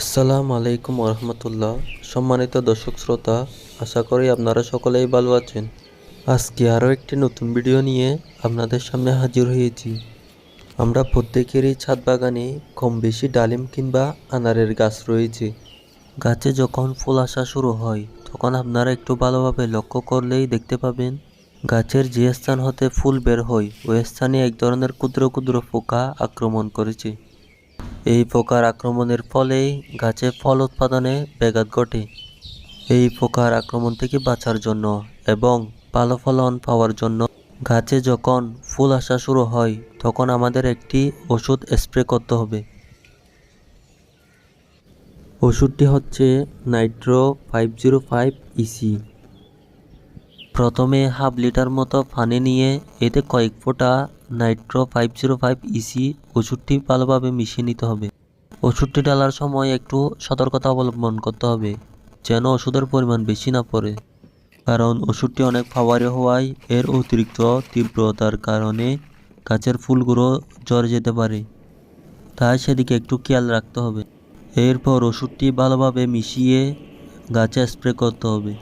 আসসালামু আলাইকুম রহমতুল্লাহ সম্মানিত দর্শক শ্রোতা, আশা করি আপনারা সকলেই ভালো আছেন। আজকে আরও একটি নতুন ভিডিও নিয়ে আপনাদের সামনে হাজির হয়েছি। আমরা প্রত্যেকেরই ছাদ বাগানে কম বেশি ডালিম কিংবা আনারের গাছ রয়েছে। গাছে যখন ফুল আসা শুরু হয়, তখন আপনারা একটু ভালোভাবে লক্ষ্য করলেই দেখতে পাবেন, গাছের যে স্থান হতে ফুল বের হয়, ওই স্থানে এক ধরনের ক্ষুদ্র ক্ষুদ্র পোকা আক্রমণ করেছে। এই পোকার আক্রমণের ফলেই গাছে ফল উৎপাদনে ব্যাঘাত ঘটে। এই পোকার আক্রমণ থেকে বাঁচার জন্য এবং ভালো ফলন পাওয়ার জন্য গাছে যখন ফুল আসা শুরু হয়, তখন আমাদের একটি ওষুধ স্প্রে করতে হবে। ওষুধটি হচ্ছে Nitro five zero five EC প্রথমে হাফ লিটার মতো পানি নিয়ে এতে কয়েক ফোঁটা Nitro five zero five EC ওষুধটি ভালোভাবে মিশিয়ে নিতে হবে। ওষুধটি ডালার সময় একটু সতর্কতা অবলম্বন করতে হবে, যেন ওষুধের পরিমাণ বেশি না পড়ে। কারণ ওষুধটি অনেক ফাওয়ারি হওয়ায় এর অতিরিক্ত তীব্রতার কারণে গাছের ফুলগুলো জ্বরে যেতে পারে। তাই সেদিকে একটু খেয়াল রাখতে হবে। এরপর ওষুধটি ভালোভাবে মিশিয়ে গাছে স্প্রে করতে হবে।